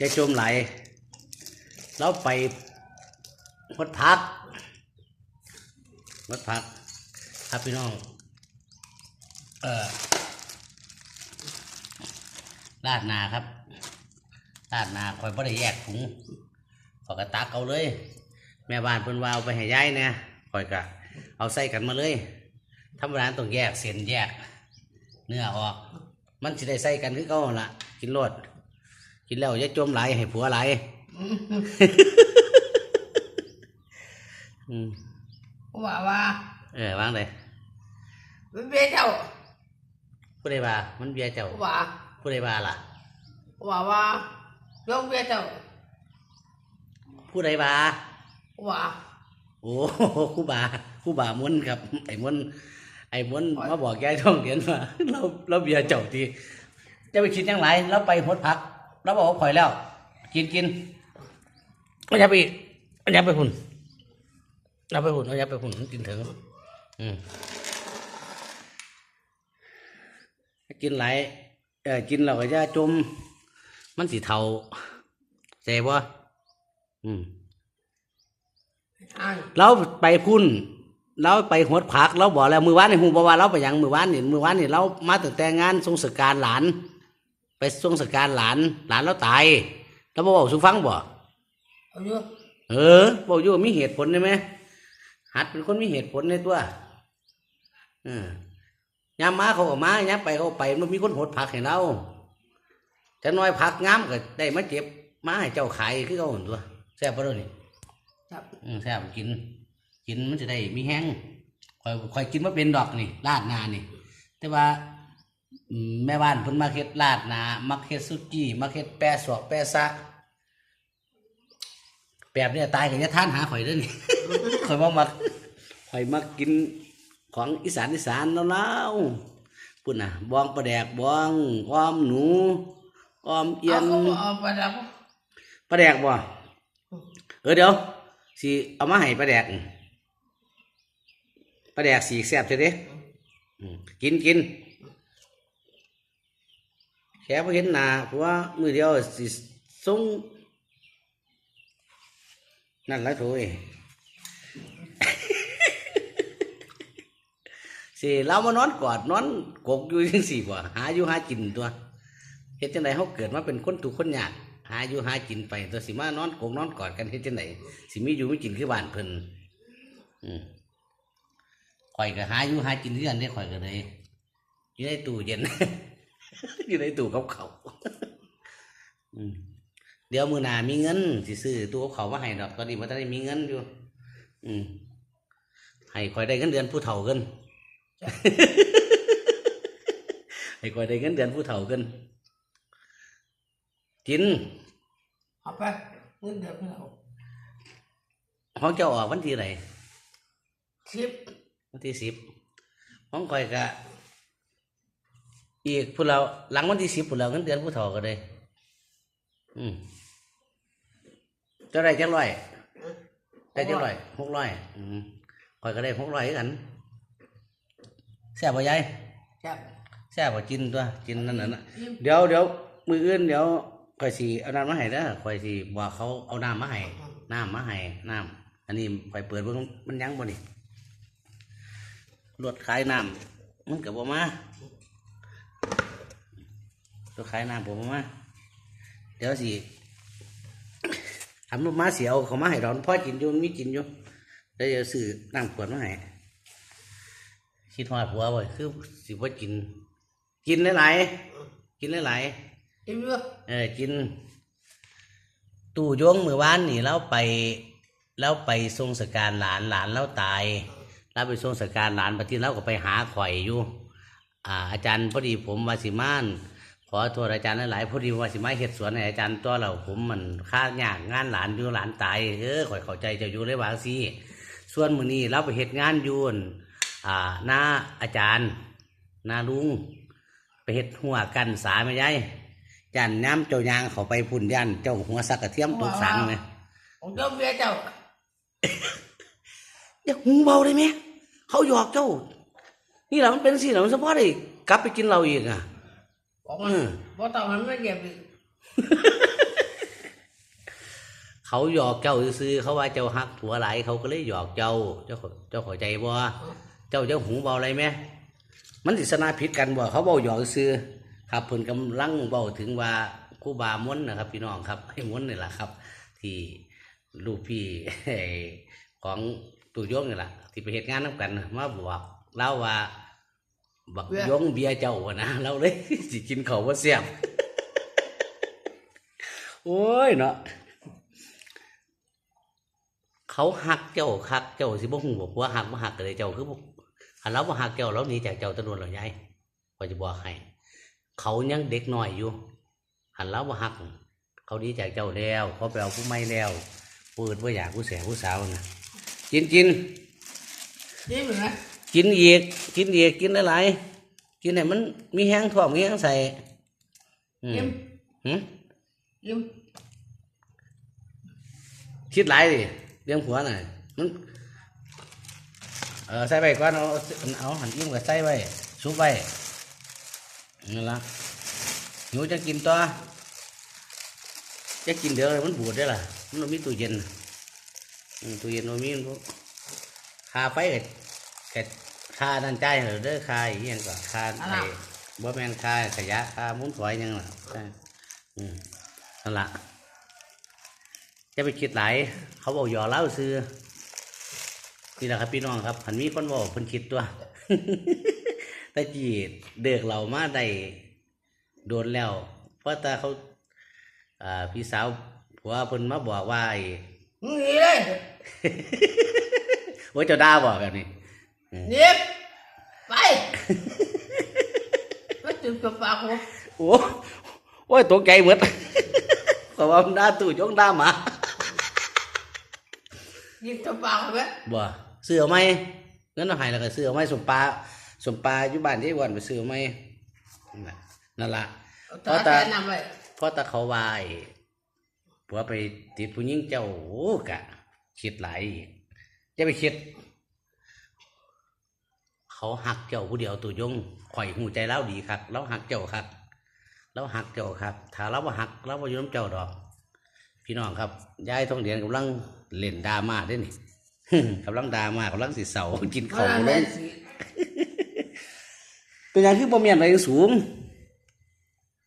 จะจมไหลเราไปวัดพักวัดพักครับพี่น้อง เออลาดนาครับลาดนาคอยบ่ได้แยกถุงขอยกระตักเอาเลย แม่บ้านเพิ่นว่าเอาไปให้ยายเนี่ยคอยกะเอาใส่กันมาเลยธรรมดาต้องแยกเส้นแยก เนื้อออก มันสิได้ใส่กันคือเก่าหั่นละกินรด กินแล้วอย่าจมไหลให้ผัวไหลอืมว่าว่า เออวางเลยเป็นเบี้ยเจ้าผู้ใดว่ามันเบียเจ้าว่าผู้ใดว่าล่ะว่าว่าลงเบี้ยเจ้าผู้ใดว่าว่าโอ้ครู่บาครู่บามวนครับ ไอ้มวนไอ้มวนมาบอกยายท่องเรียนว่าเราเราเบียเจ้าทีจะไปคิดยังไงเราไปหดพัก เราบอกว่าข่อยแล้ว กินกินเอาอย่าไปเอาอย่าไปหุ่นเอาไปหุ่นเอาอย่าไปหุ่นมันกินถึงอืมกินไหลายเออกินเราก็จะจม มันสีเทาใจบ่อืมอันเราไปพุ่นเราไปหดผักเราบอกแล้วมือวานในหูบอกว่าเราไปหยังมือวานนี่มือวานนี่เรามาตั้งแต่งานทรงสการหลาน ไปทรงสการหลานหลานเราตายเราบอกว่าสุฟังบ่เอาอยู่เออบอกอยู่ว่ามีเหตุผลใช่ไหมหัดเป็นคนมีเหตุผลในตัวเออยามมาเขาก็มายามไปเขาก็ไปมันมีคนหดผักให้เราจะน้อยผักงามก็ได้มาเจ็บมาให้เจ้าขายคือเขาหั่นตัวแซ่บปะเด้อนี่จับอืมแซ่บกิน กินมันจะได้มีแห้งคอยคอยกินมาเป็นดอกนี่ลาดหนานี่ แต่ว่า อืมแม่บ้านเพิ่นมาเฮ็ดลาดหนามักเฮ็ดซุกี้มักเฮ็ดแปะสอกแปะซะแบบเนี้ยตายกันจะท่านหาข่อยเด้อนี่ ข่อยบ่มักข่อยมักกินของอีสานอีสานแล้วแล้วๆปุ่นน่ะบองปลาแดกบองอ้อมหนูอ้อมเอียเอานเขาเอาไปแล้วปลาแดกบ่ เออเดี๋ยวสิเอามาให้ปลาแดกปลาแดกสีแซ่บใช่ไหมกินกิน แค่พอเห็นหน้าเพราะว่ามือเดียวสิส่งนั่นละโถยสิเรามานอนกอดนอนกกอยู่จังสี่บ่หาอยู่หากินตัวเฮ็ดจังไดเฮาเกิดมาเป็นคนทุกข์คนยากหาอยู่หากินไปตัวสิมานอนกกนอนกอดกันเฮ็ดจังไดสิมีอยู่มีกินคือบ้านเพิ่นอืมข่อยก็หาอยู่หากินคือกันเด้ข่อยก็เลยอยู่ในตู้เย็น อยู่ในตู้กับเขาวอืมเดี๋ยวมื้อหน้ามีเงินสิซื้อตู้กับเขาวมาให้ดอกตอนนี้บ่ทันได้มีเงินอยู่ อืมให้ข่อยได้เงินเดือนผู้เฒ่าเกินให้ข่อยได้เงินเดือนผู้เฒ่าเกินกินเอาไปเงินเดือนเราห้องเจ้าออกวันที่ไหนสิบวันที่สิบห้องข่อยกะ อีกผู้เราหลังวันที่สิบผู้เราเงินเดือนผู้เฒ่าก็ได้อืมเจ้าได้จักร้อยได้จักร้อยหกร้อยอืมข่อยก็ได้หกร้อยคือกันแซ่บบ่ยายจับแซ่บบ่กินตัวกินนั่นน่ะนะยิ้มเดี๋ยวเดี๋ยวมืออื่นเดี๋ยวข่อยสีเอาน้ำมาให้เด้อข่อยสีบอกเขาเอาน้ำมาให้น้ำมาให้น้ำอันนี้ข่อยเปิดเบิ่งมันยังบ่นี่รถขายน้ำมันกับบ่มา รถขายน้ำบ่มาเดี๋ยวสิทำรถมาเสียเอาเขามาให้ดอนพ่อกินอยู่มันมีกินอยู่เดี๋ยวจะซื้อน้ำขวดมาให้คิดฮอดผัวบ่คือสิบ่กิน กินหลายๆกินหลายยิ้มด้วยๆเออกิน ตู่โยงมือวานนี่เราไปเราไปทรงสการหลานหลานเราตายเราไปทรงสการหลานปฏิเราก็ไปหาข่อยอยู่อ่าอาจารย์พอดีผมวาสิมาน ขอโทษอาจารย์หลายๆพอดีวาสิมาเฮ็ดสวนให้อาจารย์ตัวเราผมมันค่ายากงานหลานอยู่หลานตายเออข่อยเข้าใจเจะอยู่เลยวาจั่งซีส่วนมื้อนี้เราไปเฮ็ดงานอยู่อั่นอ่าหน้าอาจารย์หน้าลุง ไปเฮ็ดหัวกันสาไม่ใช่ยันน้ำเจ้ายางเขาไปพุ่นยันเจ้าหัวสักกระเทียมตกสังไหมผมจะเบี้ยเจ้าอย่าหูเบาได้ไหมเขาหยอกเจ้า นี่แหละมันเป็นสิเหรอมันเฉพาะได้กลับไปกินเราอีกอะ บอกมาอืมบอกต้องให้มันเก็บอีกเขาหยอกเจ้าซื้อๆเขาว่าเจ้าฮักผัวหลายเขาก็เลยหยอกเจ้า เจ้าเข้าเจ้าเข้าใจบ่เจ้าเจ้าหูเบาอะไรไหมมันสิสนาผิดกันบ่เขาเบาหยอกซื้อครับเพิ่นกำลังเบาถึงว่าครูบาม้วนนะครับ พี่น้องครับให้ม้วนนี่แหละครับ ที่ลูกพี่ของตู่ยงนี่แหละที่ไปเหตุงานน้ำกันน่ะมาบอกเล่าว่า บักยงเบียร์เจ้าอะนะเราเลยสิกินเขาวว่าเสียบโอ้ยเนาะเขาหักเจ้าคักเจ้าสิบ่ฮู้บอกว่าหักบ่หักก็เลยเจ้าคือบ่หันเราบ่หักเจ้าเราหนีจากเจ้าตะนวนเราใหญ่ก็จะบอกให้เขายังเด็กน้อยอยู่ หันเราบ่หัก เขาดีจากเจ้าแล้ว เขาไปเอาผู้ใหม่แล้วเปิดว่าอยากผู้แสบผู้สาวนะกินกินนี่เหมือนไง กินอีกกินอีกกินหลายๆกินให้มันมีแห้งท้องมีแห้งใส่อืยิ้มมหืมยิ้มคิดหลายดิเรื่องผัวน่ะมันเออใส่ไปก่อนเอาเอาหันอิ่มก็ใส่ไว้ซุปไว้นั่นละหนูจะกินต่อจะกินเดี๋ยวมันบูดได้อล่ะมันบ่มีตู้เย็นอืมตู้เย็นมันมีมันบ่คาไฟกับกับ คาดันใจเหรอเด้อคาอีหยังก็คาไอ้บ่แม่นคาขยะคามุ้นฝอยหยังล่ะใช่อืมนั่นล่ะจะไปคิดหลายเขาบอกหยอเล่าซื้อนี่แหละครับพี่น้องครับหันมีคนบอกคนคิดตัวแต่จีเด็กเรามาได้โดนแล้ว เพราะแต่เขาอ่าพี่สาวผัวเพิ่นมาบอกว่าไอ้มึงหนีเลยว่าเจ้าด่าบอกแบบนี้ หนีไปไม่จุดกับปากกูโอ้โอ้ยตกใจหมดเพราะว่ามันด่าตู่ยงด่าหมายิงกับปากกูไหมบ่เสือไหมเงินเอาให้แล้วก็เสือไหมสมปลาสมปลาอยู่บ้านที่วันไปเสือไหมนั่นล่ะนั่นล่ะเอาตาแทนนำไปเพราะตาเขาวายผัวไปติดผู้หญิงเจ้าโอ้กะคิดหลายอีกจะไปคิด เขาหักเจ้าผู้เดียวตัวยงข่อยหูใจเล่าดีครับเราหักเจ้าครับเราหักเจ้าครับถ้าเราบ่หักเราบ่อยุ่น้ำเจ้าดอก พี่น้องครับยายทองเดียนกำลังเล่นดราม่าเด้วยนี่กำลังดราม่ากำลังสิเสากินเขาข้าวทำลได้งสิเป็นอย่างคือบ่มีอะไรสูง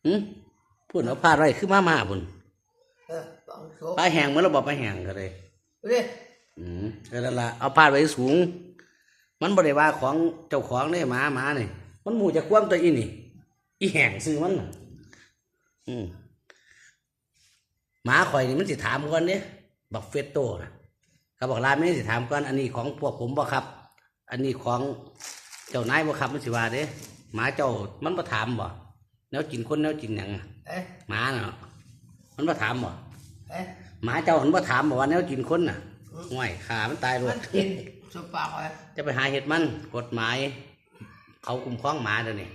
หืมพูดเอาพาดไว้คือมามาพุ่นเออปองโชว์ปลาแห้งเหมื่อนเราบอกปลาแห้งก็เลยเด้อืมก็นั่นละเอาพาดไว้สูง มันบ่ได้ว่าของเจ้าของเนี่ยหมาหมาเนี่ยมันหมูจะคว่ำตัวอีนี่ อีแห้งซื้อมันน่ะอืมหมาข่อยนี่มันสิถามก่อนเนี่ยบอกเฟตโต้นะเขาบอกลาไม่สิถามก่อนอันนี้ของพวกผมบ่ครับ อันนี้ของเจ้านายบ่ครับมันสิว่าเด้หมาเจ้ามันบ่ถามบ่แนวกินคนแนวกินหยังอะเอ๊ะหมาน่ะมันบ่ถามบ่เอ๊ะหมาเจ้ามันบ่ถามบ่ว่าแนวกินคนน่ะห่วยขามันตายรมัวดนกิน สบปากไปจะไปหาเห็ดมันกฎหมาย เขาคุ้มครองหมาเดี๋ยวนี้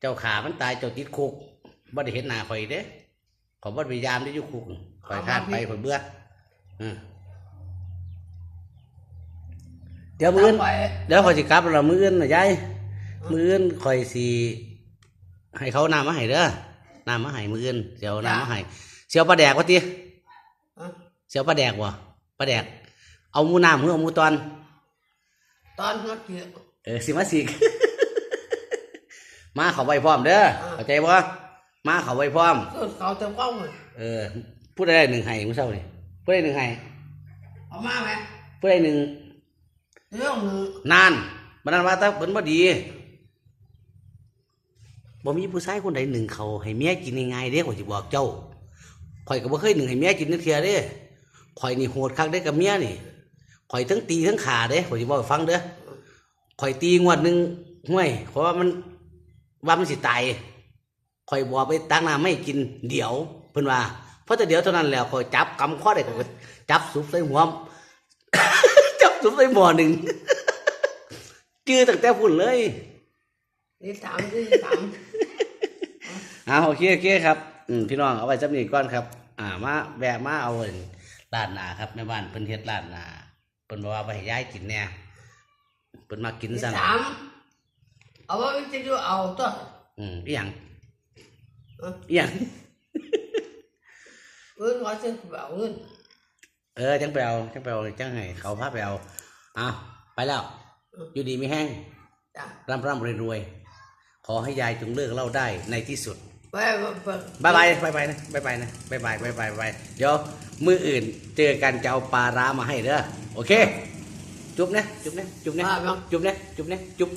เจ้าขามันตายเจ้าติดคุกบ่ได้เห็นหน้าข่อยเด้ขอยบ่ได้พยายามได้อยู่คุกข่อยคาดไปข่อยเบื่ออืมเดี๋ยวมื้ออื่นทำไปเดี๋ยวข่อยสิกลับแล้วมื้ออื่นน่ะยายมื้ออื่นข่อยสิให้เขาน้ำมาให้เด้อน้ำมาให้มื้ออื่นเสียวน้ำมาให้เสียวปลาแดกว่าติอะเสียวปลาแดกบ่ปลาแดก เอาหมูน้ำหรือเอาหมูตอน ตอนมันเกี่ยวเออสิมาสิก มาเขาไว้พร้อมเด้อเข้าใจบ่มาเขาไว้พร้อม ต้นเขาเต็มกล้องเลยเออผู้ใดได้หนึ่งให้มื้อเช้านี่ผู้ใดหนึ่งให้เอามาไหมผู้ใดหนึ่งเรื่องหนึ่งนานบัดนั้นว่าถ้าเพิ่นบ่ดีบ่มีผู้ชายคนใดหนึ่งเขาให้เมียกินง่ายๆเด้ข่อยสิบอกเจ้าข่อยก็บ่เคยหนึ่งให้เมียกินนึกเทื่อเด้ข่อยนี่โหดคักเด้กับเมียนี่ ข่อยทั้งตีทั้งขาเด้ข่อยสิบอกให้ฟังเด้อข่อยตีงวดหนึงห้วยเพราะว่ามันว่ามันสิตายข่อยบอกไปตั้งน้ำไม่กินเดี๋ยวเพิ่นว่าเพราะแต่เดี๋ยวเท่านั้นแหล้วข่อยจับกำข้อได้ข่อยก็จับสุบใส่หัวจับสุบใส่หม้อหนึ่งจื้อตั้งแต่พุ่นเลยนี่ถามที่ถามอ่าโอเคโอเคครับอืมพี่น้องเอาไว้จำนี้ก่อนครับ อ่ามาแวะมาเอาอันร้านหนาครับแม่บ้านเพิ่นเฮ็ดร้านหนา เพิ่นบอกว่าไปให้ยายกินแน่เพิ่นมากินที่สั่นถามเอาว่าไม่จะดูเอาตัวอืมอีหยังเอออีหยังเงินว่าจะเอาเงินเออจังไปเอาจังไปเอาจังให้เขาพาไปเอาอะไปแล้ว อยู่ดีไม่แห้งจ้ะ ร่ำร่ำรวยรวยขอให้ยายจงเลิกเหล่าได้ในที่สุดไปไปไป บายบายบายบายนะบายบายนะบายบายบายบายบายเดี๋ยวมืออื่นเจอกันจะเอาปลาร้ามาให้เด้อโอเค จุ๊บนะจุ๊บนะจุ๊บนะมาบ้างจุ๊บนะจุ๊บนะจุ๊บ